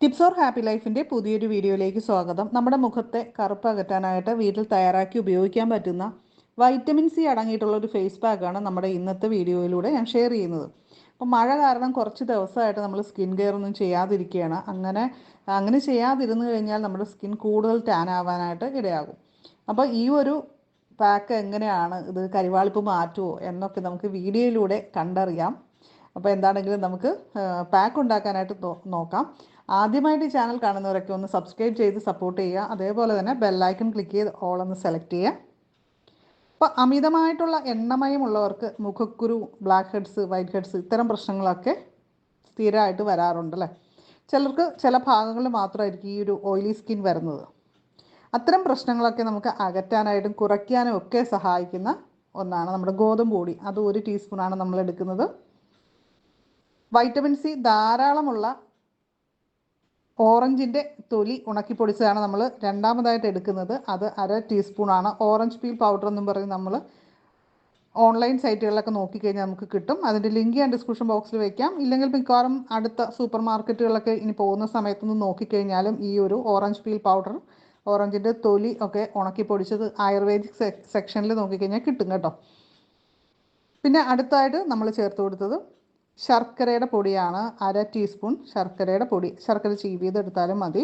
Tips or happy ലൈഫിന്റെ പുതിയൊരു വീഡിയോയിലേക്ക് സ്വാഗതം. നമ്മുടെ മുഖത്തെ കറുപ്പ് അകറ്റാനായിട്ട് വീട്ടിൽ തയ്യാറാക്കി ഉപയോഗിക്കാൻ പറ്റുന്ന വൈറ്റമിൻ സി അടങ്ങിയിട്ടുള്ള ഒരു ഫേസ് പാക്കാണ് നമ്മുടെ ഇന്നത്തെ വീഡിയോയിലൂടെ ഞാൻ ഷെയർ ചെയ്യുന്നത്. അപ്പോൾ മഴ കാരണം കുറച്ച് ദിവസമായിട്ട് നമ്മൾ സ്കിൻ കെയർ ഒന്നും ചെയ്യാതിരിക്കുകയാണ്. അങ്ങനെ അങ്ങനെ ചെയ്യാതിരുന്നു കഴിഞ്ഞാൽ നമ്മുടെ സ്കിൻ കൂടുതൽ ടാൻ ആവാനായിട്ട് ഇടയാകും. അപ്പോൾ ഈ ഒരു പാക്ക് എങ്ങനെയാണ് ഇത് കരിവാളിപ്പ് മാറ്റുമോ എന്നൊക്കെ നമുക്ക് വീഡിയോയിലൂടെ കണ്ടറിയാം. അപ്പോൾ എന്താണെങ്കിലും നമുക്ക് പാക്ക് ഉണ്ടാക്കാനായിട്ട് നോക്കാം. ആദ്യമായിട്ട് ഈ ചാനൽ കാണുന്നവരൊക്കെ ഒന്ന് സബ്സ്ക്രൈബ് ചെയ്ത് സപ്പോർട്ട് ചെയ്യുക. അതേപോലെ തന്നെ ബെല്ലൈക്കൺ ക്ലിക്ക് ചെയ്ത് ഓൾ ഒന്ന് സെലക്ട് ചെയ്യുക. അപ്പോൾ അമിതമായിട്ടുള്ള എണ്ണമയമുള്ളവർക്ക് മുഖക്കുരു ബ്ലാക്ക് ഹെഡ്സ് വൈറ്റ് ഹെഡ്സ് ഇത്തരം പ്രശ്നങ്ങളൊക്കെ സ്ഥിരമായിട്ട് വരാറുണ്ട് അല്ലേ? ചിലർക്ക് ചില ഭാഗങ്ങളിൽ മാത്രമായിരിക്കും ഈ ഒരു ഓയിലി സ്കിൻ വരുന്നത്. അത്തരം പ്രശ്നങ്ങളൊക്കെ നമുക്ക് അകറ്റാനായിട്ടും കുറയ്ക്കാനും ഒക്കെ സഹായിക്കുന്ന ഒന്നാണ് നമ്മുടെ ഗോതമ്പ് പൊടി. അത് ഒരു ടീസ്പൂണാണ് നമ്മൾ എടുക്കുന്നത്. വൈറ്റമിൻ സി ധാരാളമുള്ള ഓറഞ്ചിന്റെ തൊലി ഉണക്കി പൊടിച്ചതാണ് നമ്മൾ രണ്ടാമതായിട്ട് എടുക്കുന്നത്. അത് അര ടീസ്പൂണാണ്. ഓറഞ്ച് പീൽ പൗഡർ എന്നും പറഞ്ഞ് നമ്മൾ. ഓൺലൈൻ സൈറ്റുകളിലൊക്കെ നോക്കിക്കഴിഞ്ഞാൽ നമുക്ക് കിട്ടും. അതിന്റെ ലിങ്ക് ഞാൻ ഡിസ്ക്രിപ്ഷൻ ബോക്സിൽ വയ്ക്കാം ഇല്ലെങ്കിൽ മിക്കവാറും അടുത്ത സൂപ്പർ മാർക്കറ്റുകളിലൊക്കെ ഇനി പോകുന്ന സമയത്തൊന്ന് നോക്കിക്കഴിഞ്ഞാലും ഈ ഒരു ഓറഞ്ച് പീൽ പൗഡർ ഓറഞ്ചിന്റെ തൊലി ഒക്കെ ഉണക്കി പൊടിച്ചത് ആയുർവേദിക് സെക്ഷനിൽ നോക്കിക്കഴിഞ്ഞാൽ കിട്ടും കേട്ടോ. പിന്നെ അടുത്തായിട്ട് നമ്മൾ ചേർത്ത് കൊടുത്തത് ശർക്കരയുടെ പൊടിയാണ് അര ടീസ്പൂൺ ശർക്കരയുടെ പൊടി. ശർക്കര ചീവിയതെടുത്താലും മതി.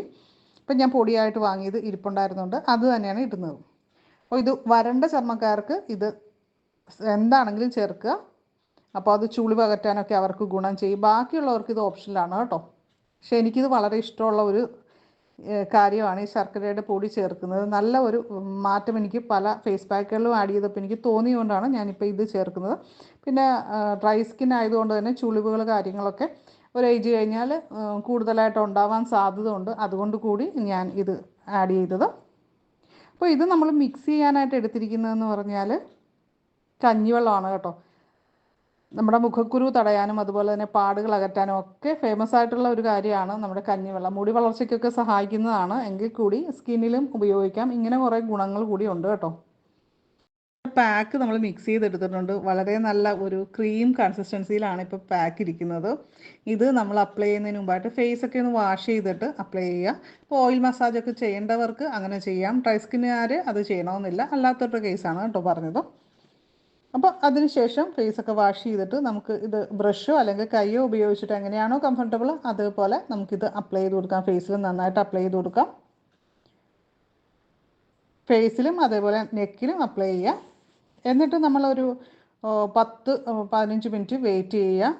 ഇപ്പം ഞാൻ പൊടിയായിട്ട് വാങ്ങിയത് ഇരിപ്പുണ്ടായിരുന്നുണ്ട് അത് തന്നെയാണ് ഇടുന്നത്. അപ്പോൾ ഇത് വരണ്ട ചർമ്മക്കാർക്ക് ഇത് എന്താണെങ്കിലും ചേർക്കുക. അപ്പോൾ അത് ചുളി പകറ്റാനൊക്കെ അവർക്ക് ഗുണം ചെയ്യും. ബാക്കിയുള്ളവർക്ക് ഇത് ഓപ്ഷനിലാണ് കേട്ടോ. പക്ഷെ എനിക്കിത് വളരെ ഇഷ്ടമുള്ള ഒരു കാര്യമാണ് ഈ ശർക്കരയുടെ പൊടി ചേർക്കുന്നത്. നല്ല ഒരു മാറ്റം എനിക്ക് പല ഫേസ് പാക്കുകളിലും ആഡ് ചെയ്തപ്പോൾ എനിക്ക് തോന്നിയതുകൊണ്ടാണ് ഞാനിപ്പോൾ ഇത് ചേർക്കുന്നത്. പിന്നെ ഡ്രൈ സ്കിൻ ആയതുകൊണ്ട് തന്നെ ചുളിവുകൾ കാര്യങ്ങളൊക്കെ ഒരു ഏജ് കഴിഞ്ഞാൽ കൂടുതലായിട്ട് ഉണ്ടാവാൻ സാധ്യത ഉണ്ട് അതുകൊണ്ട് കൂടി ഞാൻ ഇത് ആഡ് ചെയ്തത്. അപ്പോൾ ഇത് നമ്മൾ മിക്സ് ചെയ്യാനായിട്ട് എടുത്തിരിക്കുന്നതെന്ന് പറഞ്ഞാൽ കഞ്ഞിവെള്ളമാണ് കേട്ടോ. നമ്മുടെ മുഖക്കുരു തടയാനും അതുപോലെ തന്നെ പാടുകൾ അകറ്റാനും ഒക്കെ ഫേമസ് ആയിട്ടുള്ള ഒരു കാര്യമാണ് നമ്മുടെ കഞ്ഞിവെള്ളം. മുടി വളർച്ചയ്ക്കൊക്കെ സഹായിക്കുന്നതാണ്. എങ്കിൽ കൂടി സ്കിന്നിലും ഉപയോഗിക്കാം. ഇങ്ങനെ കുറേ ഗുണങ്ങൾ കൂടി ഉണ്ട് കേട്ടോ. പാക്ക് നമ്മൾ മിക്സ് ചെയ്തെടുത്തിട്ടുണ്ട്. വളരെ നല്ല ഒരു ക്രീം കൺസിസ്റ്റൻസിയിലാണ് ഇപ്പോൾ പാക്ക് ഇരിക്കുന്നത്. ഇത് നമ്മൾ അപ്ലൈ ചെയ്യുന്നതിന് മുമ്പായിട്ട് ഫേസ് ഒക്കെ ഒന്ന് വാഷ് ചെയ്തിട്ട് അപ്ലൈ ചെയ്യുക. ഇപ്പോൾ ഓയിൽ മസാജ് ഒക്കെ ചെയ്യേണ്ടവർക്ക് അങ്ങനെ ചെയ്യാം. ഡ്രൈ സ്കിന്നുകാർ അത് ചെയ്യണമെന്നില്ല. അല്ലാത്തൊരു കേസാണ് കേട്ടോ പറഞ്ഞത്. അപ്പോൾ അതിനുശേഷം ഫേസൊക്കെ വാഷ് ചെയ്തിട്ട് നമുക്ക് ഇത് ബ്രഷോ അല്ലെങ്കിൽ കൈയോ ഉപയോഗിച്ചിട്ട് എങ്ങനെയാണോ കംഫർട്ടബിൾ അതുപോലെ നമുക്കിത് അപ്ലൈ ചെയ്ത് കൊടുക്കാം. ഫേസിൽ നന്നായിട്ട് അപ്ലൈ ചെയ്ത് കൊടുക്കാം. ഫേസിലും അതേപോലെ നെക്കിലും അപ്ലൈ ചെയ്യുക എന്നിട്ട് നമ്മളൊരു പത്ത് പതിനഞ്ച് മിനിറ്റ് വെയിറ്റ് ചെയ്യുക.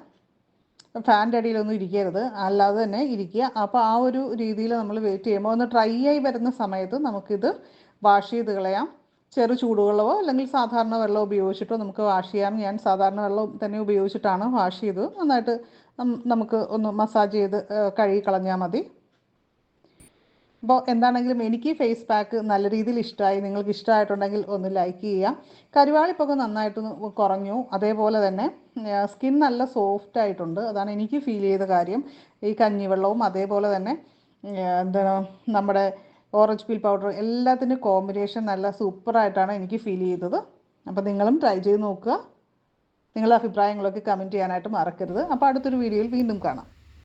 ഫാന്റെ അടിയിലൊന്നും ഇരിക്കരുത്. അല്ലാതെ തന്നെ ഇരിക്കുക. അപ്പോൾ ആ ഒരു രീതിയിൽ നമ്മൾ വെയിറ്റ് ചെയ്യുമ്പോൾ ഒന്ന് ഡ്രൈ ആയി വരുന്ന സമയത്ത് നമുക്കിത് വാഷ് ചെയ്ത് കളയാം. ചെറു ചൂടുവെള്ളമോ അല്ലെങ്കിൽ സാധാരണ വെള്ളം ഉപയോഗിച്ചിട്ടോ നമുക്ക് വാഷ് ചെയ്യാം. ഞാൻ സാധാരണ വെള്ളം തന്നെ ഉപയോഗിച്ചിട്ടാണ് വാഷ് ചെയ്തത്. നന്നായിട്ട് നമുക്ക് ഒന്ന് മസാജ് ചെയ്ത് കഴുകി കളഞ്ഞാൽ മതി. അപ്പോൾ എന്താണെങ്കിലും എനിക്ക് ഫേസ് പാക്ക് നല്ല രീതിയിൽ ഇഷ്ടമായി നിങ്ങൾക്ക് ഇഷ്ടമായിട്ടുണ്ടെങ്കിൽ ഒന്ന് ലൈക്ക് ചെയ്യുക കരുവാളിപ്പൊക്കെ നന്നായിട്ട് കുറഞ്ഞു. അതേപോലെ തന്നെ സ്കിൻ നല്ല സോഫ്റ്റ് ആയിട്ടുണ്ട്. അതാണ് എനിക്ക് ഫീൽ ചെയ്ത കാര്യം. ഈ കഞ്ഞിവെള്ളവും അതേപോലെ തന്നെ എന്താണ് നമ്മുടെ ഓറഞ്ച് പീൽ പൗഡർ എല്ലാത്തിന്റെ കോമ്പിനേഷൻ നല്ല സൂപ്പറായിട്ടാണ് എനിക്ക് ഫീൽ ചെയ്തത്. അപ്പോൾ നിങ്ങളും ട്രൈ ചെയ്ത് നോക്കുക. നിങ്ങളുടെ അഭിപ്രായങ്ങളൊക്കെ കമന്റ് ചെയ്യാനായിട്ട് മറക്കരുത്. അപ്പോൾ അടുത്തൊരു വീഡിയോയിൽ വീണ്ടും കാണാം.